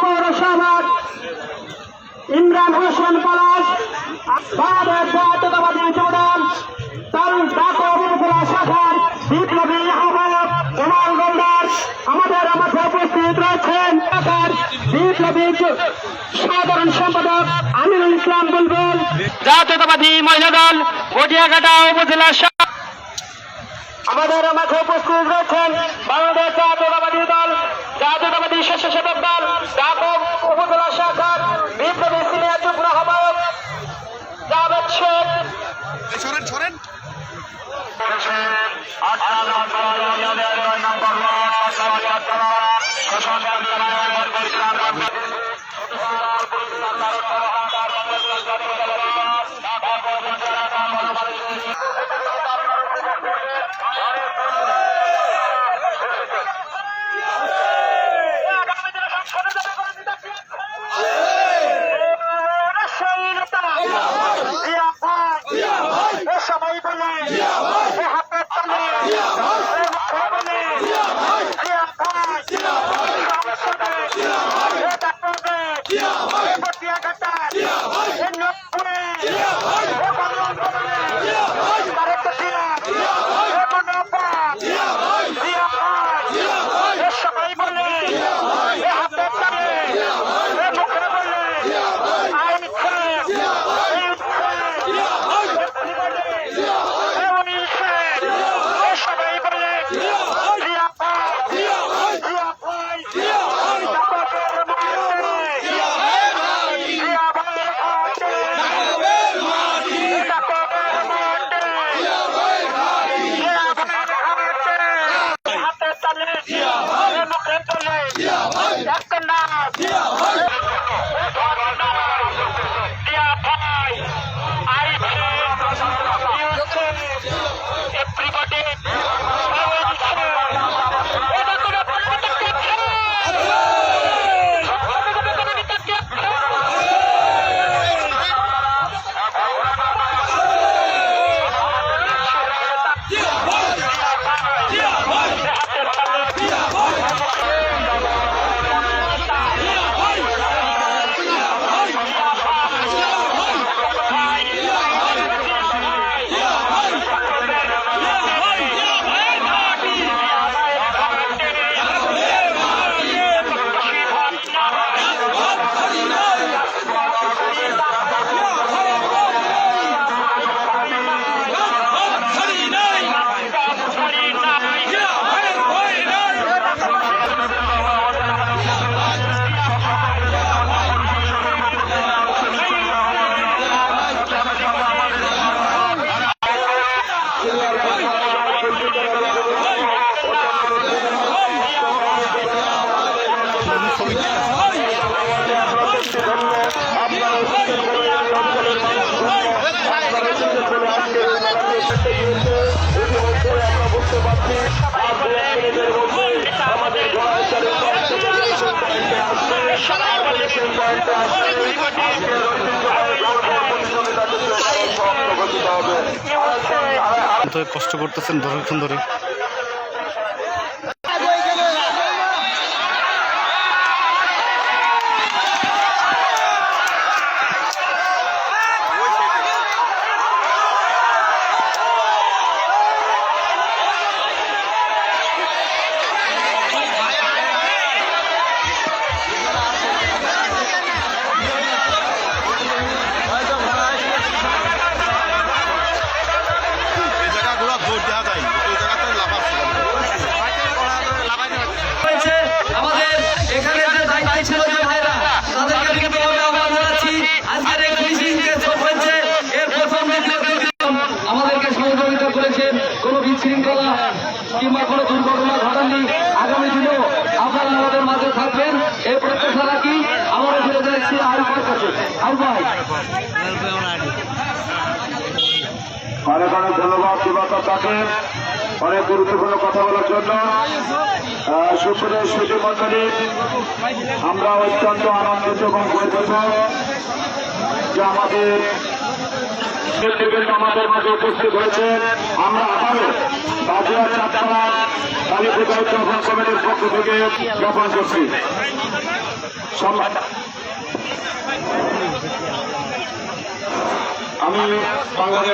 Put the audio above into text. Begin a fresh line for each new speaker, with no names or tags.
পৌরসভার ইমরান হোসেন পলাশ ভারত জাতীয়তাবাদী জোড়াল তার ঢাকা উপজেলা শাখার বিপ্লবী আহ্বায়ক কুমার গোলদার আমাদের আমাদের উপস্থিত রয়েছেন ঢাকার বিপ্লবী সাধারণ সম্পাদক আমিনুল ইসলাম বুলবুল। জাতীয়তাবাদী মহিলা দল গটিয়াঘাটা উপজেলা আমাদের মাঝে উপস্থিত রয়েছেন বাংলাদেশ জাতীয়তাবাদী দল জাতীয়তাবাদী স্বেচ্ছাসেবক দল সবাই বলে হাতের তালে
কষ্ট করতেছেন দশক্ষণ ধরে
বিশৃঙ্খলা কিংবা কোনো দুর্ঘটনা ঘটাননি আগামী দিনেও আপনারা আমাদের মাঝে থাকবেন। এই প্রত্যাশা রাখি ফিরে যাচ্ছি কাছে।
অনেক অনেক ধন্যবাদ দিবাকর তাকে অনেক গুরুত্বপূর্ণ কথা বলার জন্য। সুপ্রিয় সুধী মন্ডলী আমরা অত্যন্ত আনন্দিত এবং গর্বিত যে আমাদের নেতৃবৃন্দ আমাদের মাঝে উপস্থিত হয়েছে আমরা আবারও বাজুয়া চারতলা কালীপুর জ্ঞাপন কমিটির পক্ষ থেকে জ্ঞাপন করছি। আমি বাংলাদেশ